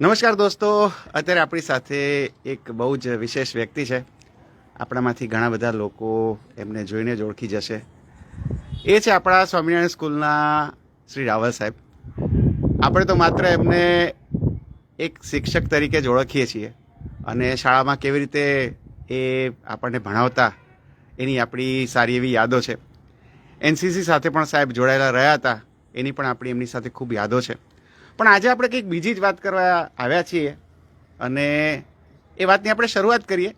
નમસ્કાર દોસ્તો, અત્યારે આપણી સાથે એક બહુ જ વિશેષ વ્યક્તિ છે. આપણામાંથી ઘણા બધા લોકો એમને જોઈને જ ઓળખી જશે. એ છે આપણા સ્વામિનારાયણ સ્કૂલના શ્રી રાવલ સાહેબ. આપણે તો માત્ર એમને એક શિક્ષક તરીકે જ ઓળખીએ છીએ અને શાળામાં કેવી રીતે એ આપણને ભણાવતા એની આપણી સારી એવી યાદો છે. એનસીસી સાથે પણ સાહેબ જોડાયેલા રહ્યા હતા. એની પણ આપણી એમની સાથે ખૂબ યાદો છે. પણ આજે આપણે કંઈક બીજી જ વાત કરવા આવ્યા છીએ અને એ વાતની આપણે શરૂઆત કરીએ.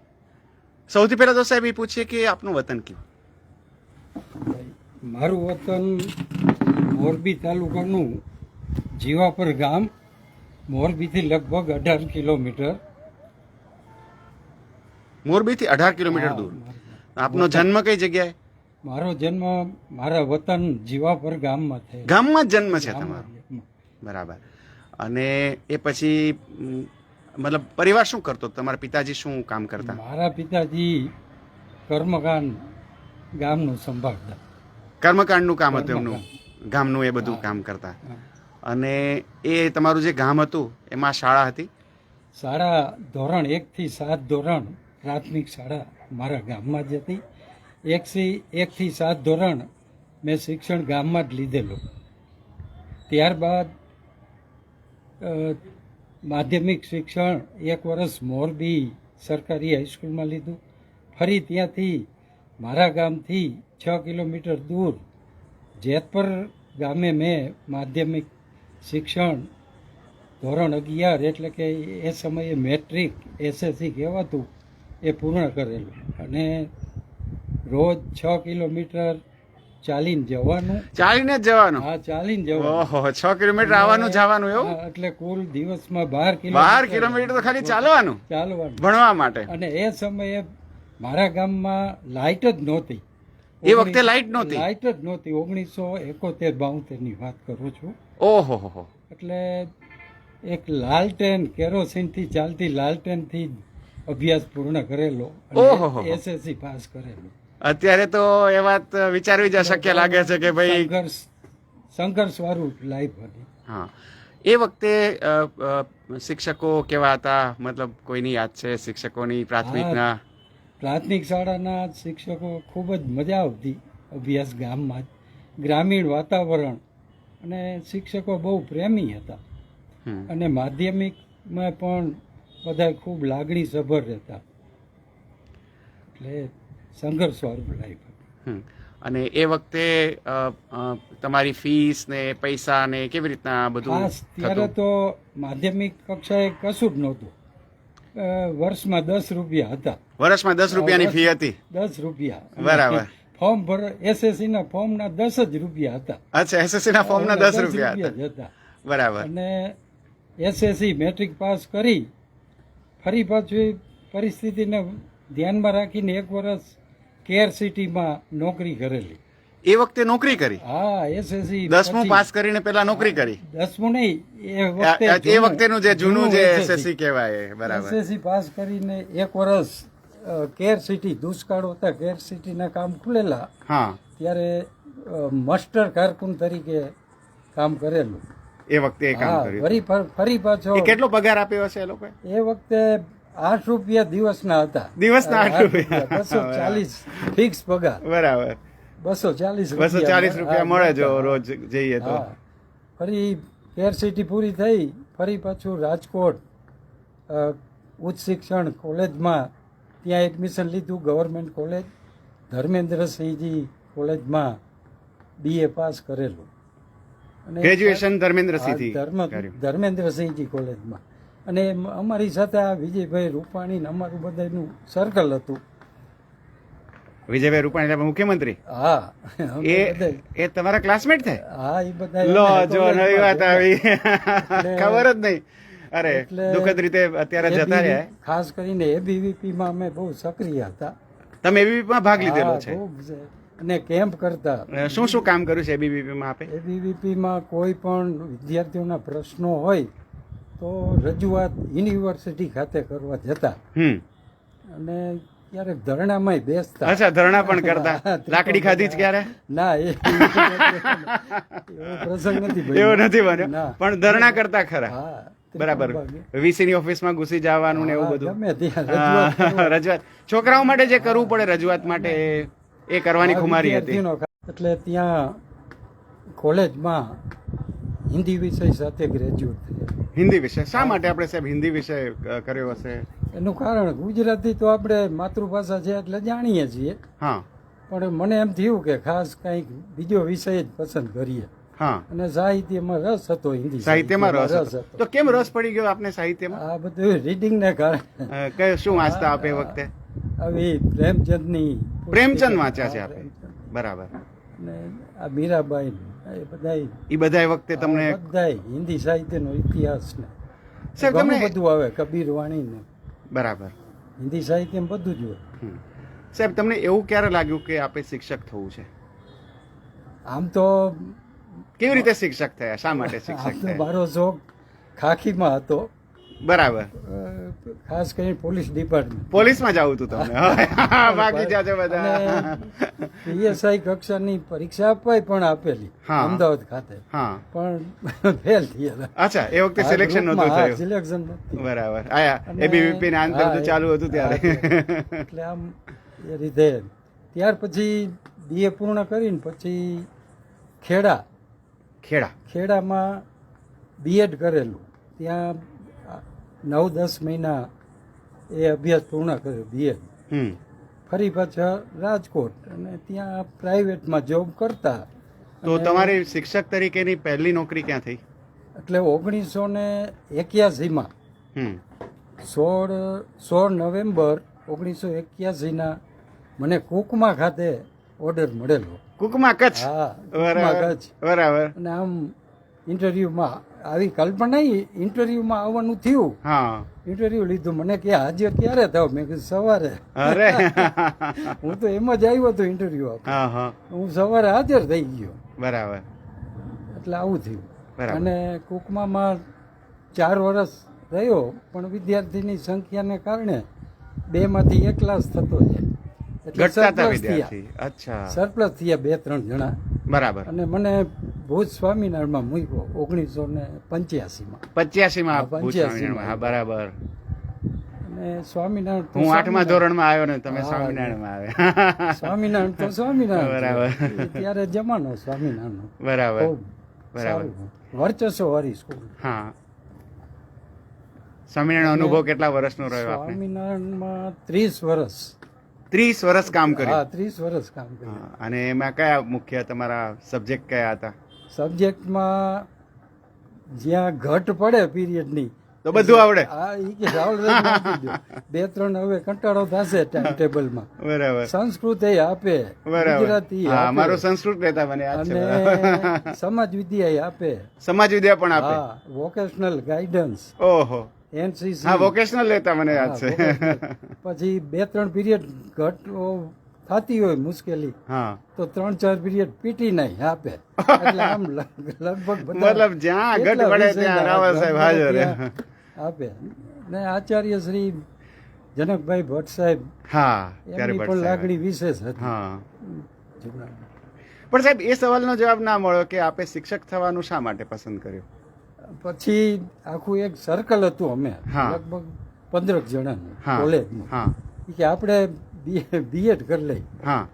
સૌથી પહેલાં તો સાહેબ એ પૂછીએ કે આપનું વતન કયું મારું વતન મોરબી તાલુકાનું જીવાપર ગામ મોરબીથી લગભગ અઢાર કિલોમીટર. મોરબીથી અઢાર કિલોમીટર દૂર. આપનો જન્મ કઈ જગ્યાએ? મારો જન્મ મારા વતન જીવાપર ગામમાં થયો ગામમાં જન્મ છે તમારો. બરાબર. અને એ પછી મતલબ પરિવાર શું કરતો? તમારા પિતાજી શું કામ કરતા? મારા પિતાજી કર્મકાંડ ગામનું સંભાળતા. કર્મકાંડનું કામ હતું એમનું? ગામનું એ બધું કામ કરતા. અને એ તમારું જે ગામ હતું એમાં શાળા હતી? શાળા ધોરણ એકથી સાત ધોરણ પ્રાથમિક શાળા મારા ગામમાં જ હતી. એકથી એકથી સાત ધોરણ મેં શિક્ષણ ગામમાં જ લીધેલું. ત્યારબાદ માધ્યમિક શિક્ષણ એક વર્ષ મોરબી સરકારી હાઈસ્કૂલમાં લીધું. ફરી ત્યાંથી મારા ગામથી છ કિલોમીટર દૂર જેતપર ગામે મેં માધ્યમિક શિક્ષણ ધોરણ અગિયાર એટલે કે એ સમયે મેટ્રિક, એસએસસી કહેવાતું એ પૂર્ણ કરેલું. અને રોજ છ કિલોમીટર ચાલીને જવાનું. ચાલીને જ જવાનું? હા ચાલીને જવાનું. ઓહો છ કિલોમીટર આવવાનું જવાનું એવું? એટલે કુલ દિવસમાં બાર બાર કિલોમીટર તો ખાલી ચાલવાનું? ચાલવાનું. ભણવા માટે? અને એ સમયે મારા ગામમાં લાઇટ જ નહોતી. એ વખતે લાઇટ નહોતી? લાઇટ જ નહોતી. ઓગણીસો એકોતેર બાઉતેરની વાત કરું છું. ઓહો હો એટલે એક લાલટેન કેરોસીનથી ચાલતી લાલટેનથી અભ્યાસ પૂર્ણ કરેલો. એસએસસી પાસ કરેલું. અત્યારે તો એ વાત વિચારવી જ અશક્ય લાગે છે કે ભાઈ સંઘર્ષ સંઘર્ષ વાળું લાઈફ હતી. હા. એ વખતે શિક્ષકો કેવા હતા? મતલબ કોઈની યાદ છે શિક્ષકોની પ્રાથમિકના? પ્રાથમિક શાળાના શિક્ષકો ખૂબ જ મજા આવતી અભ્યાસ ગામમાં જ. ગ્રામીણ વાતાવરણ અને શિક્ષકો બહુ પ્રેમી હતા. અને માધ્યમિકમાં પણ બધા ખૂબ લાગણી સભર રહેતા. એટલે સંઘર્ષવાળું લાઈફ અને એ વખતે તમારી ફીસ ને પૈસા ને કેવી રીતના બધું ત્યારે તો માધ્યમિક કક્ષાએ કશું જ નહોતું. વર્ષમાં દસ રૂપિયા હતા. વર્ષમાં દસ રૂપિયાની ફી હતી? દસ રૂપિયા. બરાબર. ફોર્મ ભર એસએસસી ના ફોર્મ ના દસ જ રૂપિયા હતા. અચ્છા એસએસસી ના ફોર્મ ના દસ રૂપિયા હતા. બરાબર. અને એસએસસી મેટ્રિક પાસ કરી ફરી પાછું પરિસ્થિતિને ધ્યાનમાં રાખીને એક વર્ષ કેર સિટીમાં નોકરી કરેલી. એ વખતે નોકરી કરી? હા એસએસસી દસમું પાસ કરીને પેલા નોકરી કરી? દસમું નહીં એ વખતે એ વખતેનું જે જૂનું જે એસએસસી કહેવાય બરાબર. એસએસસી પાસ કરીને એક વર્ષ કેર સિટી દુષ્કાળ હતા કેર સિટીના કામ ખુલેલા. હા. ત્યારે માસ્ટર કારકુન તરીકે કામ કરેલું. એ વખતે કામ કર્યું. ફરી ફરી પાછો કેટલો પગાર આપ્યો હશે એ લોકોએ? એ વખતે આઠ રૂપિયા દિવસના હતા. દિવસના આઠ રૂપિયા. બસો ચાલીસ ફિક્સ પગાર. બરાબર. બસો ચાલીસ બસો ચાલીસ રૂપિયા મળે જો રોજ જઈએ તો. ફરી કેર સિટી પૂરી થઈ ફરી પાછું રાજકોટ ઉચ્ચ શિક્ષણ કોલેજમાં ત્યાં એડમિશન લીધું ગવર્મેન્ટ કોલેજ ધર્મેન્દ્રસિંહજી કોલેજમાં બીએ પાસ કરેલું. ગ્રેજ્યુએશન ધર્મેન્દ્રસિંહ ધર્મેન્દ્રસિંહજી કોલેજમાં. અને અમારી સાથે આ વિજયભાઈ રૂપાણી અમારું બધાનું સર્કલ હતું. વિજયભાઈ રૂપાણી સાહેબ મુખ્યમંત્રી? હા એ એ તમારા ક્લાસમેટ છે હા એ બધા લો જો નવી વાત આવી. ખબર જ નહીં. અરે દુઃખદ રીતે અત્યારે જતા રહ્યા. ખાસ કરીને એબીવીપી માં અમે બહુ સક્રિય હતા. તમે એબીવીપીમાં ભાગ લીધેલો છે? અને કેમ્પ કરતા. શું શું કામ કર્યું છે એબીવીપીમાં આપે? એબીવીપી માં કોઈ પણ વિદ્યાર્થીઓના પ્રશ્નો હોય તો રજૂઆત યુનિવર્સિટી ખાતે કરવા જતા. અને ક્યારેક ધરણામાં બેસતા. અચ્છા ધરણા પણ કરતા. લાકડી ખાધી જ ક્યારે? ના એ પ્રસંગ નથી એવો નથી બન્યો. પણ ધરણા કરતા ખરા. બરાબર. વીસી ની ઓફિસમાં ઘૂસી જવાનું ને એવું બધું. રજૂઆત છોકરાઓ માટે જે કરવું પડે રજૂઆત માટે એ કરવાની ખુમારી હતી. એટલે ત્યાં કોલેજમાં હિન્દી વિષય સાથે ગ્રેજ્યુએટ થયા. હિન્દી વિષય. શા માટે આપણે સાહેબ હિન્દી વિષય કર્યો હશે? એનું કારણ ગુજરાતી તો આપણે માતૃભાષા છે એટલે જાણીએ છીએ. હા. પણ મને એમ થયું કે ખાસ કંઈક બીજો વિષય જ પસંદ કરીએ. હા. અને સાહિત્યમાં રસ હતો હિન્દી સાહિત્યમાં રસ હતો. તો કેમ રસ પડી ગયો આપને સાહિત્યમાં? આ બધું રીડિંગને કારણે. કયો શું વાંચતા આપે વખતે? આવી પ્રેમચંદની પ્રેમચંદ વાંચ્યા છે આપે. બરાબર. અને આ મીરાબાઈ એ બધાય. એ વખતે તમને બધાય. હિન્દી સાહિત્યનો ઇતિહાસ ને. સાહેબ તમને બધું આવે કબીર વાણી ને. બરાબર. હિન્દી સાહિત્યમાં બધું જ હોય. સાહેબ તમને એવું ક્યારે લાગ્યું કે આપે શિક્ષક થવું છે? આમ તો કેવી રીતે શિક્ષક થયા? શા માટે શિક્ષક થયા? મારો શોખ ખાખીમાં હતો. બરાબર. ખાસ કરીને પોલીસ ડિપાર્ટમેન્ટ. પોલીસમાં જવું હતું તમને. બાકી જાજો બધા. પીએસઆઈ કક્ષાની પરીક્ષા અપાઈ પણ આપેલી. અમદાવાદ ખાતે. હા. પણ ફેલ થયેલા અચ્છા એ વખતે સિલેક્શન નહોતું થયું. સિલેક્શન બરાબર. આયા એબીવીપી ના અંતર ચાલુ હતું ત્યારે. એટલે આમ એ રીતે. ત્યાર પછી બીએ પૂર્ણ કરીને પછી ખેડા. ખેડા. ખેડામાં બીએડ કરેલું. ત્યાં નવ દસ મહિના એ અભ્યાસ પૂર્ણ કર્યો બીએ હમ. ફરી પાછા રાજકોટ અને ત્યાં પ્રાઇવેટમાં જોબ કરતા. તો તમારી શિક્ષક તરીકેની પહેલી નોકરી ક્યાં થઈ? એટલે ઓગણીસો ને એક્યાસીમાં. હમ. સોળ સોળ નવેમ્બર ઓગણીસો એક્યાસીના મને કુકમા ખાતે ઓર્ડર મળેલો. કુકમા કચ્છ? હા કચ્છ. બરાબર. અને આમ ઇન્ટરવ્યુમાં આવી કલ્પના ઇન્ટરવ્યુમાં આવવાનું થયું. હા. ઇન્ટરવ્યુ લીધું. મને કે આજે ક્યારે થાવ? મેં કીધું સવારે. અરે. હું તો એમ જ આવ્યો હતો ઇન્ટરવ્યુ હા સવારે હાજર થઈ ગયો. બરાબર. એટલે આવું થયું. અને કુકમામાં ચાર વર્ષ રહ્યો પણ વિદ્યાર્થીની સંખ્યાને કારણે બે માંથી એક ક્લાસ થતો જાય એટલે ઘટતા થયા. સરપ્લસ થયા બે ત્રણ જણા. બરાબર. અને મને ભુજ સ્વામિનારાયણમાં મૂક્યો ઓગણીસો ને પંચ્યાસીમાં. પચ્યાસી માં હા, 85 માં. હા બરાબર. અને સ્વામિનારાયણ હું આઠમા ધોરણમાં આવ્યો ને તમે હા, સ્વામિનારાયણમાં આવ્યા. સ્વામિનારાયણ તો સ્વામિનારાયણ બરાબર. ત્યારે જમાનો સ્વામિનારાયણ બરાબર. બરાબર. વર્ચસ્વ વાળી સ્કૂલ. હા. સ્વામિનારાયણ અનુભવ કેટલા વર્ષનો રહ્યો આપને? સ્વામિનારાયણમાં ત્રીસ વર્ષ. ત્રીસ વર્ષ કામ હા કર્યું ત્રીસ વર્ષ કામ કર્યું. હા, અને એમાં કયા મુખ્ય તમારા સબ્જેક્ટ કયા હતા? સબ્જેક્ટમાં જ્યાં ઘટ પડે પીરિયડની તો બધું આવડે. હા કે. બે ત્રણ હવે કંટાળો થશે ટાઈમ ટેબલમાં બરાબર. સંસ્કૃત એ આપે ગુજરાતી મારો સંસ્કૃત લેતા મને અને સમાજ વિદ્યા એ આપે. સમાજ વિદ્યા પણ આપે. હા વોકેશનલ ગાઈડન્સ ઓહો. એનસીસી. હા વોકેશનલ લેતા મને યાદ છે. પછી બે ત્રણ પીરિયડ ઘટ થતી હોય મુશ્કેલી હા. તો ત્રણ ચાર પીરિયડ પીટી નહીં આપે. એટલે આમ લગભગ મતલબ જ્યાં ઘટ પડે ત્યાં રાવલ સાહેબ હાજર. આપે. ને આચાર્ય શ્રી જનકભાઈ ભટ્ટ સાહેબ હા ત્યારે પણ લાગણી વિશેષ હતી. હા. પણ સાહેબ એ સવાલનો જવાબ ના મળ્યો કે આપે શિક્ષક થવાનું શા માટે પસંદ કર્યું? પછી આખું એક સર્કલ હતું અમે. લગભગ પંદરક જણાનું હા. કોલેજમાં હા. કે આપણે બીએડ કરી લઈ. હા.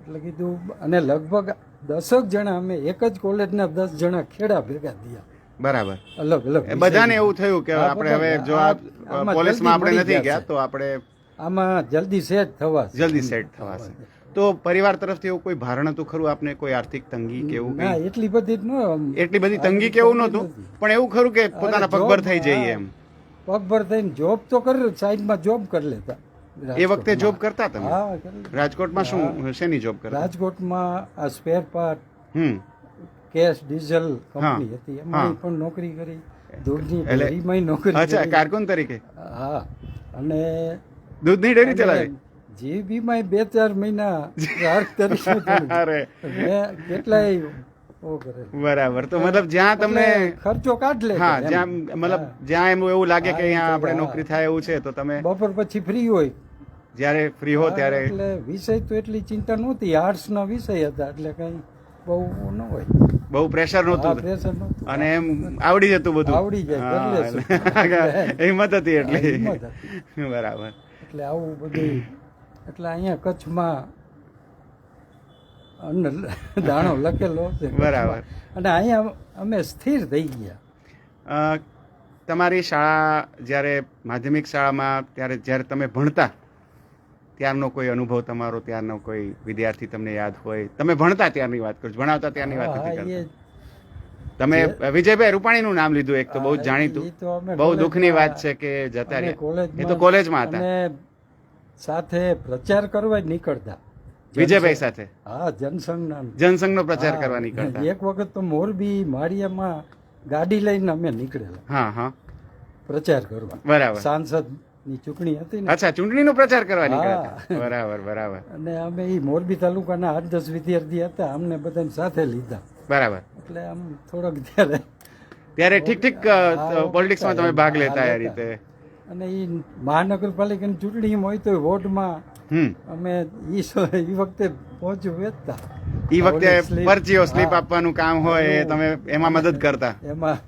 એટલે કીધું અને લગભગ દસક જણા અમે એક જ કોલેજના દસ જણા ખેડા ભેગા થયા. બરાબર. અલગ અલગ. બધાને એવું થયું કે આપણે હવે જો આ- પોલીસમાં આપણે નથી ગયા તો આપણે આમાં જલ્દી સેટ થવા જલ્દી સેટ થવાશે. તો પરિવાર તરફથી એવું કોઈ ભારણ હતું ખરું? આપને કોઈ આર્થિક તંગી કે એવું ના એટલી બધી ન એટલી બધી તંગી કેવું નહોતું? પણ એવું ખરું કે પોતાના પગભર થઈ જઈએ એમ? પગભર થઈને જોબ તો કરી સાઈડમાં જોબ કરી લેતા. એ વખતે જોબ કરતા તમે. રાજકોટમાં શું શેની જોબ કરતા? રાજકોટમાં આ સ્પેર પાર્ટ હમ. કેશ ડીઝલ કંપની હતી. એમાં પણ નોકરી કરી. દૂધની ડેરીમાં નોકરી અચ્છા કારકુન તરીકે? હા. અને દૂધની ડેરી ચલાવી? જીબીમાં બે ચાર મહિના અરે. મેં કેટલાય બરાબર. તો મતલબ જ્યાં તમને ખર્ચો કાઢ લે હા જ્યાં મતલબ જ્યાં એમ એવું લાગે કે અહીંયા આપણે નોકરી થાય એવું છે તો તમે બપોર પછી ફ્રી હોય. જ્યારે ફ્રી હો ત્યારે એટલે વિષય તો એટલી ચિંતા નહોતી. આર્ટ્સના વિષય હતા એટલે કઈ બહુ ન હોય. બહુ પ્રેશર નહોતું. પ્રેશર નહોતું. અને એમ આવડી જતું બધું. આવડી જાય. હિંમત હતી એટલે. બરાબર. એટલે આવું બધું એટલે અહીંયા કચ્છમાં દાણો લખેલો છે. બરાબર. અને અહીંયા અમે સ્થિર થઈ ગયા. તમારી શાળા જ્યારે માધ્યમિક શાળામાં ત્યારે જ્યારે તમે ભણતા ત્યારનો કોઈ અનુભવ તમારો ત્યારનો કોઈ વિદ્યાર્થી તમને યાદ હોય? તમે ભણતા ત્યારની વાત કરો ભણાવતા ત્યારની વાત નથી તમે વિજયભાઈ રૂપાણીનું નામ લીધું એક તો બહુ જાણીતું. બહુ દુઃખની વાત છે કે જતા એ તો કોલેજમાં હતા. સાથે પ્રચાર કરવા જ નીકળતા. વિજયભાઈ સાથે. હા જનસંઘના જનસંઘનો પ્રચાર કરવા નીકળતા એક વખત તો મોરબી માળિયામાં ગાડી લઈને અમે નીકળેલા. હા હા. પ્રચાર કરવા. બરાબર. સાંસદની ચૂંટણી હતી ને. અચ્છા ચૂંટણીનો પ્રચાર કરવા. નીકળ્યા બરાબર બરાબર. અને અમે એ મોરબી તાલુકાના આઠ દસ વિદ્યાર્થી હતા અમને બધાને સાથે લીધા. બરાબર. એટલે આમ થોડોક ત્યારે ત્યારે ઠીક ઠીક પોલિટિક્સમાં તમે ભાગ લેતા એ રીતે. અને એ મહાનગરપાલિકાની ચૂંટણીમાં હોય તો વોર્ડમાં અમે ઈ ઈ વખતે પહોંચું વેચતા. ઈ વખતે પરચીઓ સ્લીપ આપવાનું કામ હોય એ તમે એમાં મદદ કરતા. એમાં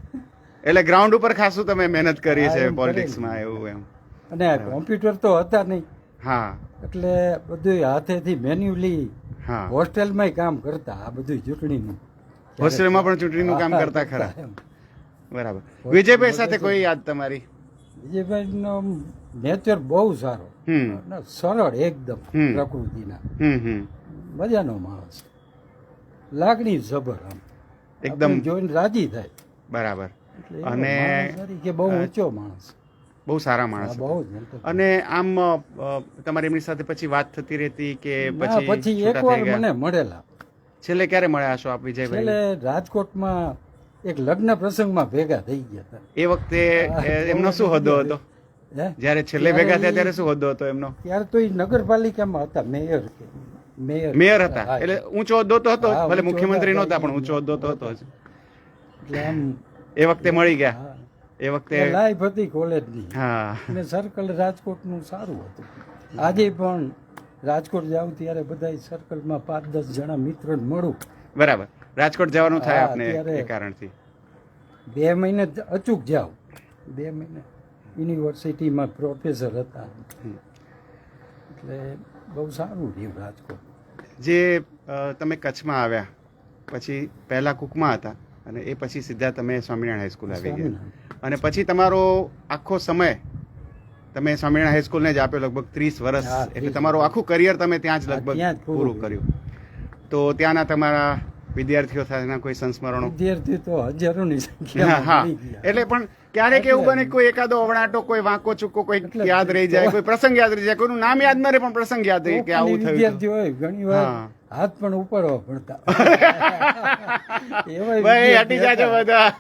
એટલે ગ્રાઉન્ડ ઉપર ખાસું તમે મહેનત કરી છે પોલિટિક્સમાં એવું એમ. અને કોમ્પ્યુટર તો હતા નહીં. હા. એટલે બધું હાથેથી મેન્યુઅલી હા. હોસ્ટેલમાં કામ કરતા આ બધું ચૂંટણીનું. હોસ્ટેલમાં પણ ચૂંટણીનું કામ કરતા ખરા. બરાબર. વિજયભાઈ સાથે કોઈ યાદ તમારી? વિજયભાઈનો નેચર બહુ સારો. સરળ એકદમ. પ્રકૃતિના. મજાનો માણસ. લાગણી જબર આમ. એકદમ જોઈને રાજી થાય. બરાબર. અને બહુ ઊંચો માણસ. બહુ સારા માણસ બહુ અને આમ તમારી એમની સાથે પછી વાત થતી રહેતી કે પછી પછી એકવાર મને મળેલા. છેલ્લે ક્યારે મળ્યા છો આપ વિજયભાઈ? એટલે રાજકોટમાં એક લગ્ન પ્રસંગમાં ભેગા થઈ ગયા હતા. એ વખતે એમનો શું હદો હતો? જ્યારે છેલ્લે ભેગા થયા ત્યારે શું હોદ્દો હતો એમનો? ત્યારે તો એ નગરપાલિકામાં હતા મેયર મેયર. મેયર હતા. એટલે ઊંચો હોદ્દો તો હતો ભલે મુખ્યમંત્રી નહોતા પણ ઊંચો હોદ્દો તો હતો એટલે આમ એ વખતે મળી ગયા. એ વખતે લાઈફ હતી કોલેજની. હા. અને સર્કલ રાજકોટનું સારું હતું. આજે પણ રાજકોટ જાઉં ત્યારે બધા સર્કલમાં પાંચ દસ જણા મિત્ર મળું. બરાબર. રાજકોટ જવાનું થાય આપને એ કારણથી. બે મહિને અચૂક જાઉં. બે મહિને. યુનિવર્સિટીમાં પ્રોફેસર હતા. એટલે બહુ સારું રહ્યું રાજકોટ. જે તમે કચ્છમાં આવ્યા પછી પહેલા કુકમાં હતા અને એ પછી સીધા તમે સ્વામિનારાયણ હાઈસ્કૂલ આવી ગયા. અને પછી તમારો આખો સમય તમે સ્વામિનારાયણ હાઈસ્કૂલને જ આપ્યો લગભગ ત્રીસ વર્ષ. એટલે તમારું આખું કરિયર તમે ત્યાં જ લગભગ પૂરું કર્યું. તો ત્યાંના તમારા વિદ્યાર્થીઓ સાથેના કોઈ સંસ્મરણો? વિદ્યાર્થી તો હજારોની હા એટલે પણ ક્યારેક એવું બને કોઈ એકાદો અવણાટો કોઈ વાંકો ચૂકો કોઈ યાદ રહી જાય કોઈ પ્રસંગ યાદ રહી જાય કોઈનું નામ યાદ ન રહે પણ પ્રસંગ યાદ રહી કે આવું થયું વિદ્યાર્થી હોય ઘણી વાર હાથ પણ ઉપાડવા પડતા ભાઈ હટી જાજો બધા.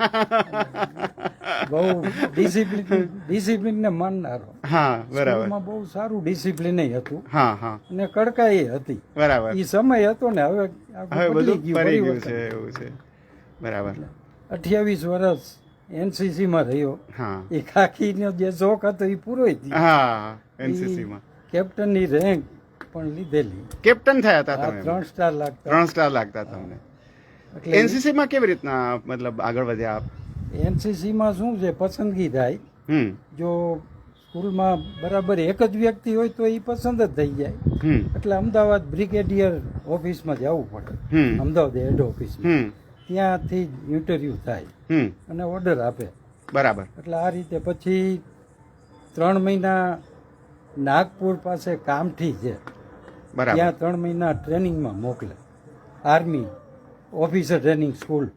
બહુ ડિસિપ્લિન ડિસિપ્લિન ને માનનારો. હા બરાબર. બહુ સારું ડિસિપ્લિન હતું. હા હા. અને કડકાઈ હતી. બરાબર. એ સમય હતો ને હવે હવે બધું ફરી ગયું છે એવું છે. બરાબર. અઠ્યાવીસ વર્ષ એનસીસી માં રહ્યો. હા. એ ખાખીનો જે શોખ હતો એ પૂરો હા એનસીસી માં કેપ્ટનની રેન્ક પણ લીધેલી. કેપ્ટન થયા હતા તમે. ત્રણ સ્ટાર લાગતા. ત્રણ સ્ટાર લાગતા તમને. એનસીસી માં કેવી રીતના મતલબ આગળ વધ્યા આપ? એનસીસી માં શું છે પસંદગી થાય. જો સ્કૂલમાં બરાબર એક જ વ્યક્તિ હોય તો એ પસંદ જ થઈ જાય. હમ. એટલે અમદાવાદ બ્રિગેડિયર ઓફિસમાં જવું પડે. હમ. અમદાવાદ હેડ ઓફિસમાં. હમ. ત્યાંથી ઇન્ટરવ્યૂ થાય. હમ. અને ઓર્ડર આપે. બરાબર. એટલે આ રીતે પછી ત્રણ મહિના નાગપુર પાસે કામઠી છે. ત્યાં ત્રણ મહિના ટ્રેનિંગમાં મોકલે. Army officer training school.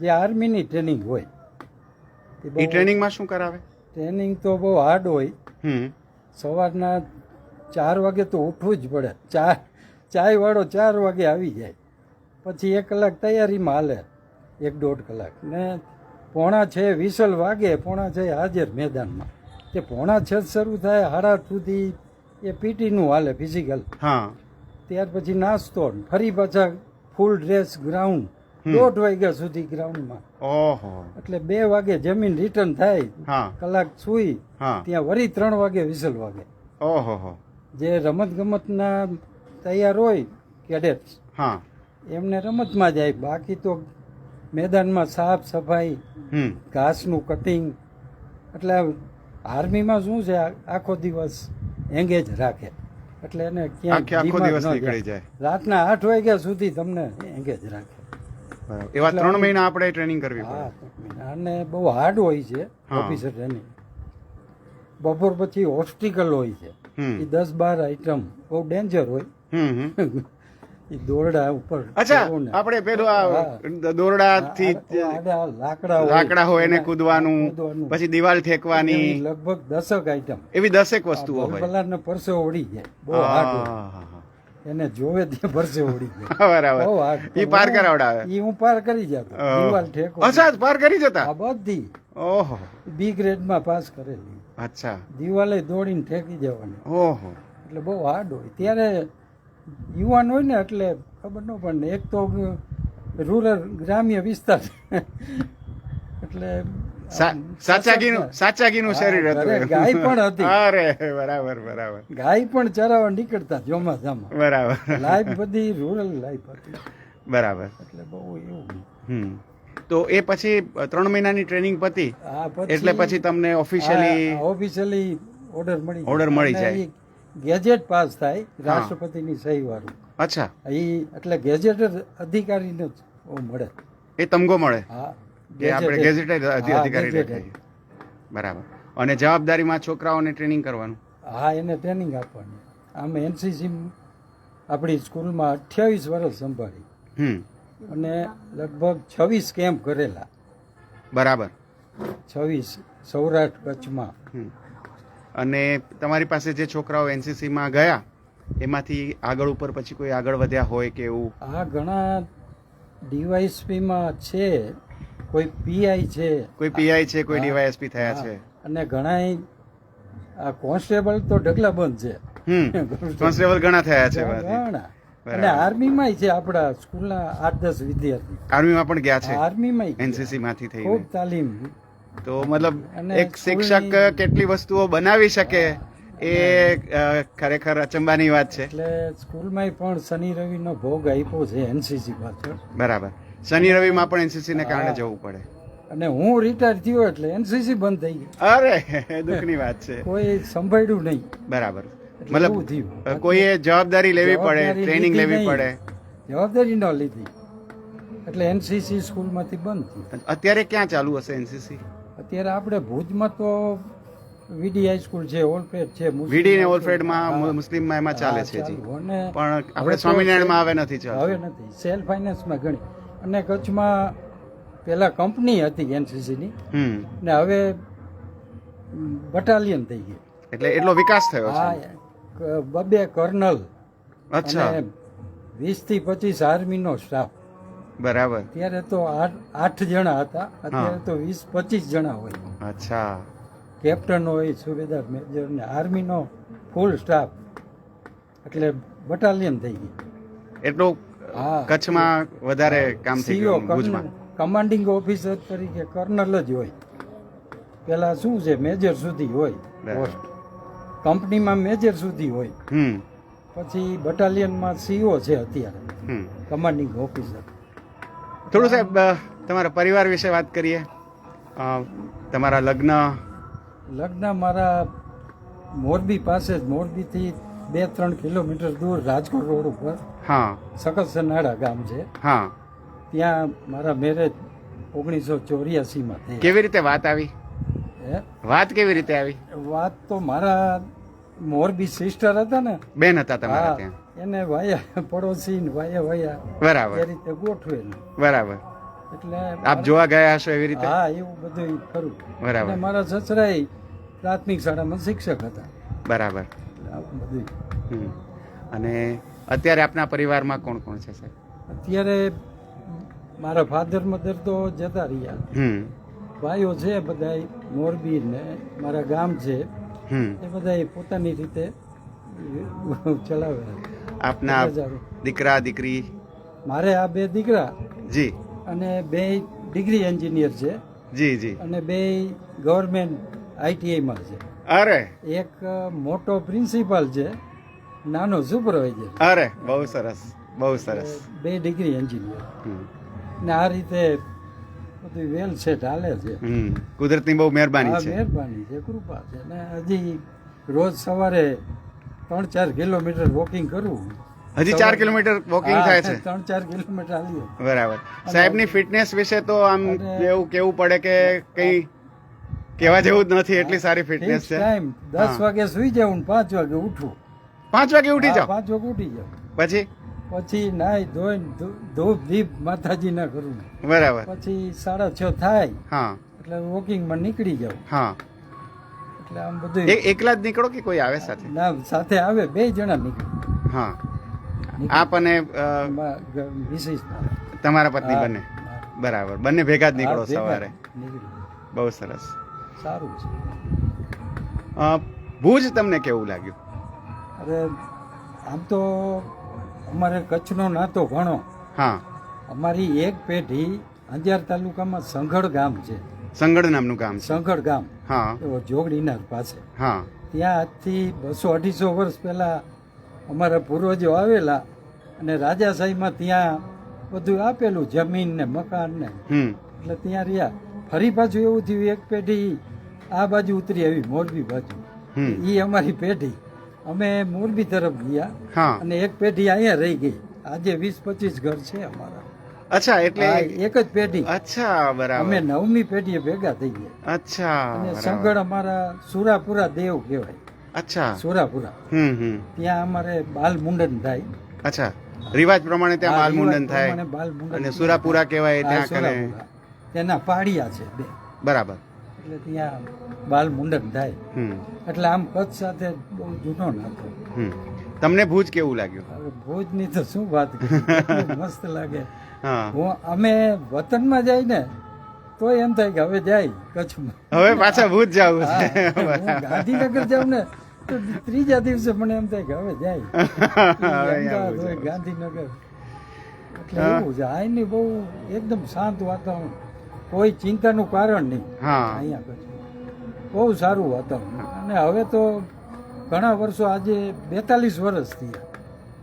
જે આર્મીની ટ્રેનિંગ હોય. એ ટ્રેનિંગમાં શું કરાવે? ટ્રેનિંગ તો બહુ હાર્ડ હોય. સવારના ચાર વાગે તો ઉઠવું જ પડે. ચા ચાય વાળો ચાર વાગે આવી જાય. પછી એક કલાક તૈયારીમાં હાલે. એક દોઢ કલાક. ને પોણા છે વિસલ વાગે પોણા છે હાજર મેદાનમાં. તે પોણા છ જ શરૂ થાય હાડા સુધી એ પીટીનું હાલે ફિઝિકલ હા. ત્યાર પછી નાસ્તો ફરી પાછા ફૂલ ડ્રેસ ગ્રાઉન્ડ. દોઢ વાગ્યા સુધી ગ્રાઉન્ડમાં. ઓહો. એટલે બે વાગે જમીન રિટર્ન થાય કલાક સુઈ હા. ત્યાં વળી ત્રણ વાગે વિસલ વાગે. ઓહો જે રમત ગમતના તૈયાર હોય કેડેટ. હા. એમને રમતમાં જાય. બાકી તો મેદાનમાં સાફ સફાઈ ઘાસનું કટિંગ એટલે આર્મીમાં શું છે? આખો દિવસ એંગેજ રાખે. એટલે એને. જાય. રાતના આઠ વાગ્યા સુધી તમને એંગેજ રાખે. બરાબર. એવા ત્રણ મહિના આપણે ટ્રેનિંગ કરવી પડે. અને બહુ હાર્ડ હોય છે ઓફિસર ટ્રેનિંગ બપોર પછી ઓબ્સ્ટિકલ હોય છે. એ દસ બાર આઈટમ બહુ ડેન્જર હોય. એ દોરડા ઉપર અચ્છા આપણે પેલું આ દોરડાથી આ- લાકડા લાકડા હોય એને કૂદવાનું. પછી દિવાલ એવી ઠેકવાની. લગભગ દસક આઈટમ એવી દસેક વસ્તુઓ હોય. ને પરસે ઓડી જાય. બહુ હાર્ડ. એને જોવે તે ભરસે ઉડી બરાબર. ઈ પાર કરાવડાવે. ઈ હું પાર કરી જતો. દિવાલ ઠેકો. અચ્છા પાર કરી જતા? આ બધી. ઓહો. બી ગ્રેડમાં પાસ કરેલી. અચ્છા. દિવાલે દોડીને ઠેકી જવાની ઓહો. એટલે બહુ હાર્ડ હોય. ત્યારે યુવાન હોય ને એટલે ખબર ન પડે એક તો રૂરલ ગ્રામ્ય વિસ્તાર. એટલે સા- સાચાગીનું સાચા ઘીનું સાચા ઘીનું શરીર હતું. ગાય પણ હતી. અરે બરાબર બરાબર. ગાય પણ ચરાવવા નીકળતા ચોમાસામાં. બરાબર. લાઈફ બધી રૂરલ લાઈફ હતી. બરાબર. એટલે બહુ એવું. હમ. તો એ પછી ત્રણ મહિનાની ટ્રેનિંગ પતી. એટલે પછી તમને ઓફિશિયલી ઓફિશિયલી ઓર્ડર મળી ઓર્ડર મળી જાય. ગેજેટ પાસ થાય રાષ્ટ્રપતિની સહી વાળું અચ્છા. એ એટલે ગેજેટ અધિકારીને મળે. એ તમગો મળે. હા. કે આપણે ગેઝેટેડ અધિકારી બરાબર. અને જવાબદારીમાં છોકરાઓને ટ્રેનિંગ કરવાનું? હા એને ટ્રેનિંગ આપવાની. આમ એનસીસી આપણી સ્કૂલમાં અઠ્યાવીસ વર્ષ સંભાળી. અને લગભગ છવ્વીસ કેમ્પ કરેલા. બરાબર. છવ્વીસ સૌરાષ્ટ્ર કચ્છમાં. અને તમારી પાસે જે છોકરાઓ એનસીસીમાં ગયા એમાંથી આગળ ઉપર પછી કોઈ આગળ વધ્યા હોય કે એવું? આ ઘણા ડીવાયસપીમાં છે. કોઈ પીઆઈ છે કોઈ પીઆઈ છે કોઈ ડીવાયએસપી થયા છે. અને ઘણા આ કોન્સ્ટેબલ તો ઢગલા બંધ છે. કોન્સ્ટેબલ ઘણા થયા છે ઘણા. અને આર્મીમાં છે આપણા સ્કૂલના આઠ દસ વિદ્યાર્થી. આર્મીમાં પણ ગયા છે? આર્મીમાંય એનસીસી માંથી ખૂબ તાલીમ. તો મતલબ એક શિક્ષક કેટલી વસ્તુઓ બનાવી શકે એ ખરેખર અચંબાની વાત છે. એટલે સ્કૂલમાંય પણ શનિ રવિનો ભોગ આપ્યો છે એનસીસી પાછળ. બરાબર. શનિ રવિમાં પણ એનસીસી ને કારણે જવું પડે. અને હું રિટાયર થયો એટલે એનસીસી બંધ થઈ ગઈ અરે દુઃખની વાત છે. કોઈ સંભાળ્યું નહીં. બરાબર. મતલબ કોઈએ જવાબદારી લેવી પડે ટ્રેનિંગ લેવી પડે. જવાબદારી ન લીધી. એટલે એનસીસી સ્કૂલમાંથી બંધ થયું. અત્યારે ક્યાં ચાલુ હશે એનસીસી અત્યારે આપણે ભુજમાં તો વીડી હાઈ સ્કૂલ છે ઓલફેડ છે વીડી ને. ઓલફેડમાં. મુસ્લિમમાં એમાં ચાલે છે જી પણ આપણે સ્વામિનારાયણમાં હવે નથી હવે નથી. સેલ્ફ ફાઇનાન્સમાં ઘણી અને કચ્છમાં પેલા કંપની હતી એનસીસીની. ને હવે બટાલિયન થઈ ગઈ એટલે એટલો વિકાસ થયો હા બબે કર્નલ અચ્છા. વીસથી પચીસ આર્મીનો સ્ટાફ. બરાબર. ત્યારે તો આઠ આઠ જણા હતા. અત્યારે તો વીસ પચીસ જણા હોય અચ્છા. કેપ્ટન હોય સુબેદાર મેજર ને આર્મીનો ફૂલ સ્ટાફ. એટલે બટાલિયન થઈ ગઈ એટલું. કચ્છમાં વધારે કામ થઈ સીઓ ગયું ભુજમાં. કમાન્ડિંગ ઓફિસર તરીકે કર્નલ જ હોય. પેલા શું છે મેજર સુધી હોય. પોસ્ટ કંપનીમાં મેજર સુધી હોય. પછી બટાલિયનમાં સીઓ છે અત્યારે. કમાન્ડિંગ ઓફિસર થોડું સાહેબ તમારા પરિવાર વિશે વાત કરીએ. તમારા લગ્ન. લગ્ન મારા મોરબી પાસે જ મોરબીથી બે ત્રણ કિલોમીટર દૂર રાજકોટ રોડ ઉપર. હા. સકસનાળા ગામ છે. હા. ત્યાં મારા મેરેજ ઓગણીસો ચોર્યાસીમાં થયા. કેવી રીતે વાત આવી? હે? વાત કેવી રીતે આવી? વાત તો મારા મોરબી સિસ્ટર હતા ને. બેન હતા તમારા ત્યાં. એને વાયા પડોશી વાયા વાયા. વાયા એ બરાબર રીતે ગોઠવેલું. બરાબર. એટલે આપ જોવા ગયા હશો એવી રીતે? હા એવું બધું ખરું. બરાબર. મારા સસરાય પ્રાથમિક શાળામાં શિક્ષક હતા. બરાબર. બધું. અને અત્યારે આપના પરિવારમાં કોણ કોણ છે સાહેબ? અત્યારે મારા ફાધર મધર તો જતા રહ્યા. ભાઈઓ છે બધા મોરબી ને મારા ગામ છે. એ બધા પોતાની રીતે ચલાવે. આપના. દીકરા દીકરી? મારે આ બે દીકરા જી. અને બે ડિગ્રી એન્જિનિયર છે. જી જી. અને બે ગવર્મેન્ટ આઈટીઆઈમાં છે. અરે! એક મોટો પ્રિન્સિપાલ છે. નાનો સુપરવાઇઝર અરે બહુ સરસ બહુ સરસ. બે ડિગ્રી એન્જિનિયર ને આ રીતે બધું વેલ સેટ હાલે છે. કુદરતની બહુ મહેરબાની છે. મહેરબાની છે કૃપા છે. ને હજી રોજ સવારે ત્રણ ચાર કિલોમીટર વોકિંગ કરવું હજી ચાર કિલોમીટર વોકિંગ થાય છે. ત્રણ ચાર કિલોમીટર હાલીએ બરાબર. સાહેબની ફિટનેસ વિશે તો આમ એવું કેવું પડે કે કઈ કહેવા જેવું જ નથી એટલી સારી ફિટનેસ છે. ટાઈમ દસ વાગે સુઈ જવું ને પાંચ વાગે ઉઠું. પાંચ વાગે ઉઠી જાવ જાઓ. પાંચ વાગે ઉઠી જાઓ. પછી? પછી નાઈ ધોઈને ધૂ- ધૂપ દીપ માતાજી ના કરું બરાબર. પછી સાડા છ થાય. હા. એટલે વોકિંગમાં નીકળી જાઉં હા. એટલે આમ બધું એકલા જ નીકળો કે કોઈ આવે સાથે? ના સાથે આવે બે જણા નીકળે. હા. આપ અને વિશેષ તમારા પત્ની બંને? બરાબર. બંને ભેગા જ નીકળો સવારે? બહુ સરસ. સારું છે. ભુજ તમને કેવું લાગ્યું? અરે આમ તો અમારે કચ્છનો નાતો ઘણો હા. અમારી એક પેઢી અંજાર તાલુકામાં સંઘળ ગામ છે. સંઘડ નામનું ગામ સંઘડ ગામ. હા. જોગડીનાર પાસે. હા. ત્યાં આજથી બસો અઢીસો વર્ષ પહેલા અમારા પૂર્વજો આવેલા અને રાજાશાહીમાં ત્યાં બધું આપેલું જમીન ને મકાન ને. એટલે ત્યાં રહ્યા. ફરી પાછું એવું થયું એક પેઢી આ બાજુ ઉતરી આવી મોરબી બાજુ. એ અમારી પેઢી. અમે મોરબી તરફ ગયા અને એક પેઢી અહીંયા રહી ગઈ. આજે વીસ પચીસ ઘર છે અમારા. અચ્છા એટલે એક જ પેઢી. અચ્છા બરાબર. અમે નવમી પેઢીએ ભેગા થઈ ગયા. અચ્છા અને. સંગળ અમારા સુરાપુરા દેવ કહેવાય. અચ્છા. સુરાપુરા. ત્યાં અમારે બાલ મુંડન થાય. અચ્છા. રિવાજ પ્રમાણે ત્યાં બાલ મુંડન થાય. અને સુરાપુરા કહેવાય ત્યાં કરે તેના પાડિયા છે બે. બરાબર. એટલે ત્યાં બાલ મુંડન થાય. એટલે આમ કચ્છ સાથે બહુ જૂનો નાતો. તમને ભુજ કેવું લાગ્યું? ભુજની તો શું વાત મસ્ત લાગે. હું. અમે વતનમાં જાય ને તો એમ થાય કે હવે જાય કચ્છમાં. હવે પાછા ભુજ જાવ. ગાંધીનગર જાઉં ને તો ત્રીજા દિવસે મને એમ થાય કે હવે જાય. ગાંધીનગર. એટલે એવું જાય ને બહુ એકદમ શાંત વાતાવરણ. કોઈ ચિંતાનું કારણ નહીં. હા. અહીંયા કચ્છમાં બહુ સારું વાતાવરણ. અને હવે તો ઘણા વર્ષો આજે બેતાલીસ વર્ષ થયા.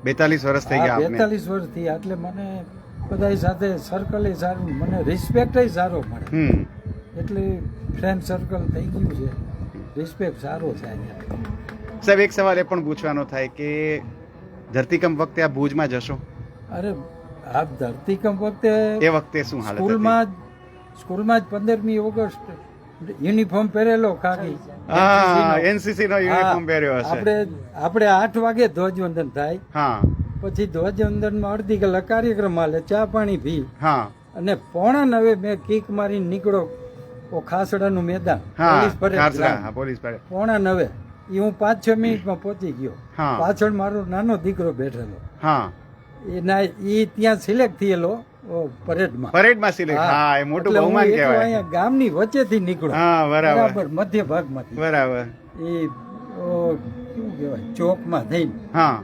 બેતાલીસ વર્ષ થઈ ગયા બેતાલીસ વર્ષ થયા. એટલે મને બધા સાથે સર્કલ સારું મને રિસ્પેક્ટ સારો મળે. એટલે ફ્રેન્ડ સર્કલ થઈ ગયું છે. રિસ્પેક્ટ સારો થાય સાહેબ એક સવાલ એ પણ પૂછવાનો થાય કે ધરતીકંપ વખતે આ ભુજમાં જશો? અરે આ ધરતીકંપ વખતે એ વખતે શું હાલત સ્કૂલમાં સ્કૂલમાં જ પંદરમી ઓગસ્ટ યુનિફોર્મ પહેરેલો ખાકી એનસીસી નો યુનિફોર્મ પહેર્યો હશે. આપણે આપણે આઠ વાગે ધ્વજવંદન થાય. હા. પછી ધ્વજવંદનમાં અડધી કલાક કાર્યક્રમ હાલે ચા પાણી પી. હા. અને પોણા નવે મેં કીક મારી નીકળો ઓ ખાસડાનું મેદાન. પોલીસ પરેડ પોલીસ પોણા નવે. એ હું પાંચ છ મિનિટમાં પહોંચી ગયો. હા. પાછળ મારો નાનો દીકરો બેઠેલો. હા. એના એ ત્યાં સિલેક્ટ થયેલો. પરેડમાં. પરેડમાં સિલેક્ટ. હા. એ મોટું બહુમાન કહેવાય. અહીંયા ગામની વચ્ચેથી નીકળો. હા બરાબર. મધ્ય ભાગમાંથી. બરાબર. એ કેવું કહેવાય? ચોકમાં થઈને. હા.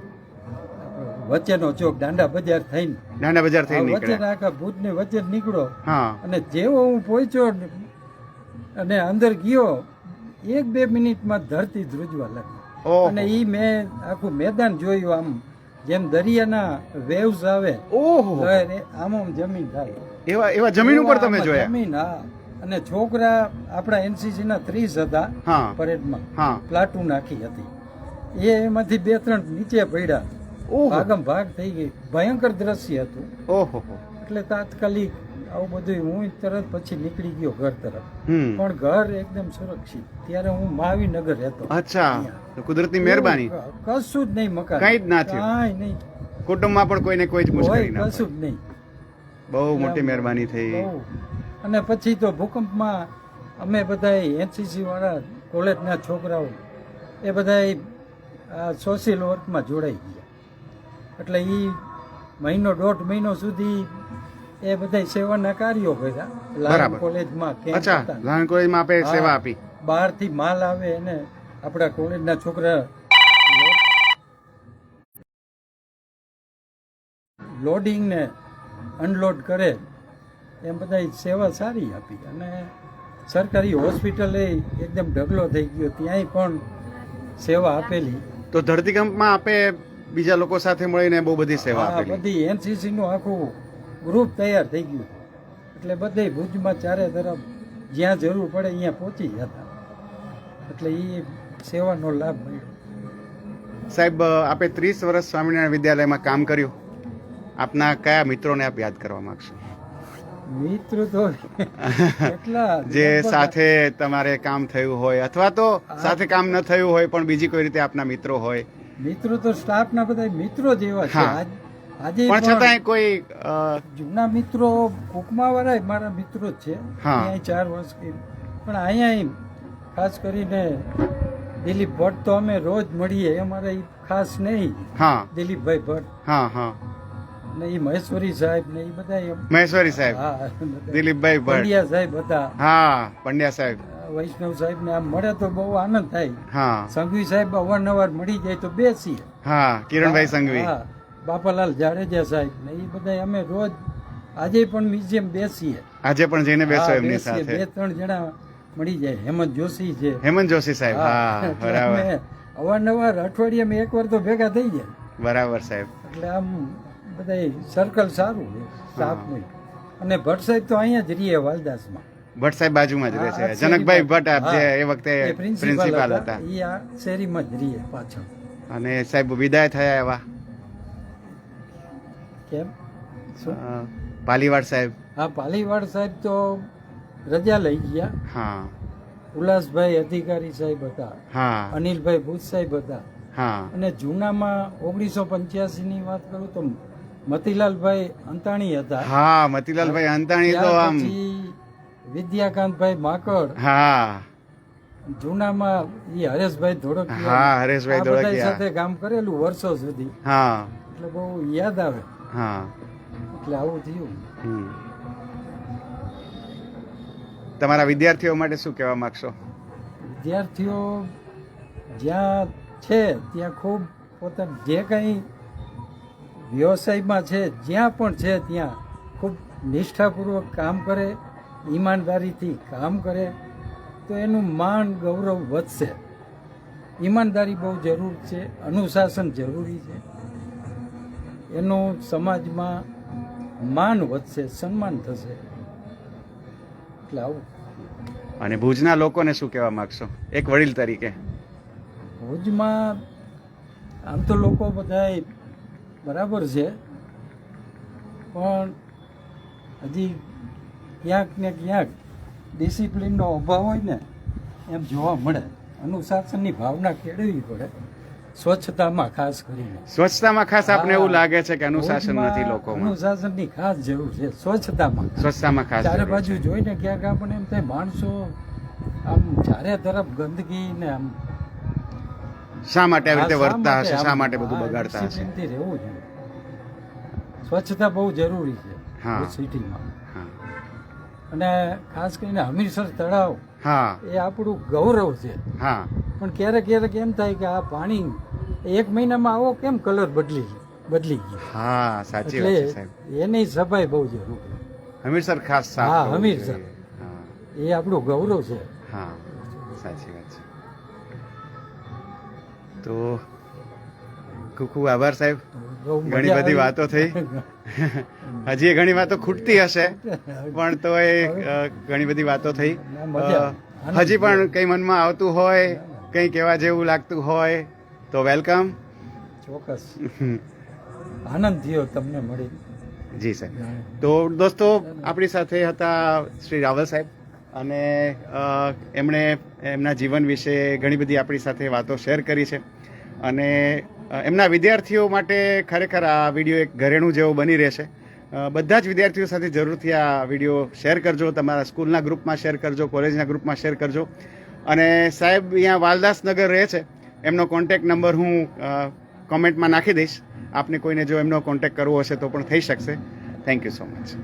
વચ્ચેનો ચોક દાંડા બજાર થઈને. દાંડા બજાર થઈ આ વચ્ચે આખા ભૂતને વચ્ચે નીકળો. હા. અને જેવો હું પહોંચ્યો અને અંદર ગયો એક બે મિનિટમાં ધરતી ધ્રુજવા લાગી. અને ઈ મેં આખું મેદાન જોયું આમ. જેમ દરિયાના વેવ્સ આવે ઓહો. આમ આમ જમીન થાય. એવા એવા જમીન ઉપર તમે જોયા? જમીન હા. અને છોકરા આપણા એનસીસી ના ત્રીસ હતા પરેડમાં. પ્લાટુન નાખી હતી. એ એમાંથી બે ત્રણ નીચે પડ્યા. ઓહો. ભાગમ ભાગ થઈ ગઈ. ભયંકર દ્રશ્ય હતું. ઓહો એટલે તાત્કાલિક આવું બધું હું તરત પછી નીકળી ગયો ઘર તરફ. પણ ઘર એકદમ સુરક્ષિત. ત્યારે હું માવીનગર રહેતો. અચ્છા. કુદરતની મહેરબાની. કશું જ નહીં મકાન. કઈ જ ના થયું. નહીં. કુટુંબમાં પણ કોઈને કોઈ જ મુશ્કેલી ના કશું જ નહીં. બહુ મોટી મહેરબાની થઈ. અને પછી તો ભૂકંપમાં અમે બધા એનસીસી વાળા કોલેજના છોકરાઓ એ બધા સોશિયલ વર્કમાં જોડાઈ ગયા. એટલે એ મહિનો દોઢ મહિનો સુધી એ બધા સેવાના કાર્યો કર્યા લાયન. કોલેજમાં અચ્છા. લાયન કોલેજમાં આપે સેવા આપી. બહારથી માલ આવે અને આપણા કોલેજના છોકરા લોડિંગ ને અનલોડ કરે એમ બધા સેવા સારી આપી. અને સરકારી હોસ્પિટલે એકદમ ઢગલો થઈ ગયો ત્યાંય પણ સેવા આપેલી. તો ધરતીકંપમાં આપે બીજા લોકો સાથે મળીને બહુ બધી સેવા આપેલી. બધી એનસીસી નું આખું ગ્રુપ તૈયાર થઈ ગયું. એટલે બધે ભુજમાં ચારે તરફ જ્યાં જરૂર પડે અહીંયા પહોંચી જતા. એટલે એ સેવાનો લાભ મળ્યો. સાહેબ આપે ત્રીસ વર્ષ સ્વામિનારાયણ વિદ્યાલયમાં કામ કર્યું. આપના કયા મિત્રોને આપ યાદ કરવા માંગશો? મિત્ર તો એટલા જે સાથે તમારે કામ થયું હોય અથવા તો સાથે કામ ન થયું હોય પણ બીજી કોઈ રીતે આપના મિત્રો હોય. મિત્રો તો સ્ટાફના બધા મિત્રો જેવા છે. આજ- પણ છતાંય કોઈ જૂના મિત્રો કુકમાવાળા મારા મિત્રો જ છે. ચાર વર્ષ પણ અહીંયા ખાસ કરીને દિલીપ ભટ્ટ તો અમે રોજ મળીએ. અમારે ખાસ નહીં. દિલીપભાઈ ભટ્ટ. હા હા. ને એ મહેશ્વરી સાહેબ ને એ બધા મહેશ્વરી સાહેબ. હા દિલીપભાઈ પંડ્યા સાહેબ હતા હા પંડ્યા સાહેબ. વૈષ્ણવ સાહેબ ને આમ મળે તો બહુ આનંદ થાય. હા. સંઘવી સાહેબ અવારનવાર મળી જાય તો બેસીએ. હા કિરણભાઈ સંઘવી. હા, બાપાલાલ જાડેજા સાહેબ ને એ બધા અમે રોજ આજે પણ મ્યુઝિયમ બેસીએ. આજે પણ જઈને બેસો એમની બેસીએ. બે ત્રણ જણા મળી જાય. હેમંત જોશી છે. હેમંત જોશી સાહેબ હા. બરાબર. અવારનવાર અઠવાડિયામાં એક વાર તો ભેગા થઈ જાય. બરાબર સાહેબ. એટલે આમ બધા સર્કલ સારું છે સ્ટાફનું અને ભટ્ટ સાહેબ તો અહીંયા જ રહીએ વાલદાસમાં. ભટ્ટ સાહેબ બાજુમાં જ રહે છે. જનકભાઈ ભટ્ટ આપ. જે એ વખતે પ્રિન્સિપાલ હતા. એ આ શેરીમાં જ રહીએ પાછળ. અને સાહેબ વિદાય થયા એવા. કેમ પાલીવાડ સાહેબ. હા પાલીવાડ સાહેબ તો રજા લઈ ગયા. હા. ઉલ્લાસભાઈ અધિકારી સાહેબ હતા. હા. અનિલભાઈ ભૂત સાહેબ હતા. હા. અને જૂનામાં ઓગણીસો પંચ્યાસી ની વાત કરું તો મતીલાલભાઈ અંતાણી હતા. હા મતીલાલભાઈ અંતાણી તો આમ વિદ્યાકાંતભાઈ માકડ. હા. જૂનામાં એ હરેશભાઈ ધોળકિયા. હા, હરેશભાઈ ધોળકિયા. સાથે કામ કરેલું વર્ષો સુધી. હા. એટલે બહુ યાદ આવે. હા. એટલે આવું થયું. હમ. તમારા વિદ્યાર્થીઓ માટે શું કહેવા માંગશો? વિદ્યાર્થીઓ જ્યાં છે ત્યાં ખૂબ પોતાનું જે કંઈ વ્યવસાયમાં છે જ્યાં પણ છે ત્યાં ખૂબ નિષ્ઠાપૂર્વક કામ કરે ઈમાનદારીથી કામ કરે તો એનું માન ગૌરવ વધશે. ઈમાનદારી બહુ જરૂર છે અનુશાસન જરૂરી છે. એનું સમાજમાં માન વધશે સન્માન થશે. એટલે આવું. અને ભુજના લોકોને શું કહેવા માગશો? એક વડીલ તરીકે. ભુજમાં આમ તો લોકો બધા બરાબર છે પણ હજી ક્યાંક ને ક્યાંક ડિસિપ્લિનનો અભાવ હોય ને એમ જોવા મળે. અનુશાસનની ભાવના કેળવવી પડે. સ્વચ્છતામાં ખાસ કરીને. સ્વચ્છતામાં ખાસ આપને એવું લાગે છે કે અનુશાસન નથી લોકોમાં? અનુશાસનની ખાસ જરૂર છે. સ્વચ્છતામાં સ્વચ્છતામાં ખાસ ચારે બાજુ જોઈને ક્યાંક આપણે એમ થાય માણસો આમ ચારે તરફ ગંદકી ને આમ શા માટે આવી રીતે વર્તતા હશે? શા માટે બધું બગાડતા હશે? રહેવું જોઈએ. સ્વચ્છતા બહુ જરૂરી છે હા. સિટીમાં. હા. અને ખાસ કરીને હમીરસર તળાવ હા. એ આપણું ગૌરવ છે. હા. પણ ક્યારેક ક્યારેક એમ થાય કે આ પાણી એક મહિનામાં આવો કેમ કલર બદલી બદલી ગયો. હા સાચી વાત છે સાહેબ. એની સફાઈ બહુ જરૂરી હમીરસર ખાસ સાફ હા, હમીર સર એ આપણું ગૌરવ છે. હા સાચી વાત છે. તો ખૂબ ખૂબ આભાર સાહેબ. ઘણી બધી વાતો થઈ. હજી ઘણી વાતો ખૂટતી હશે પણ તો એ ઘણી બધી વાતો થઈ. હજી પણ કંઈ મનમાં આવતું હોય કંઈ કહેવા જેવું લાગતું હોય તો વેલકમ. ચોક્કસ. આનંદ થયો તમને મળી. જી સાહેબ. તો દોસ્તો આપણી સાથે હતા શ્રી રાવલ સાહેબ અને એમણે એમના જીવન વિશે ઘણી બધી આપણી સાથે વાતો શેર કરી છે. અને એમના વિદ્યાર્થીઓ માટે ખરેખર આ વીડિયો એક ઘરેણું જેવો બની રહેશે. બધા જ વિદ્યાર્થીઓ સાથે જરૂરથી આ વીડિયો શેર કરજો, તમારા સ્કૂલના ગ્રુપમાં શેર કરજો, કોલેજના ગ્રુપમાં શેર કરજો. અને સાહેબ, અહીંયા વાલદાસનગર રહે છે, એમનો કોન્ટેક્ટ નંબર હું કોમેન્ટમાં નાખી દઈશ. આપને કોઈને જો એમનો કોન્ટેક્ટ કરવો હશે તો પણ થઈ શકશે. Thank you so much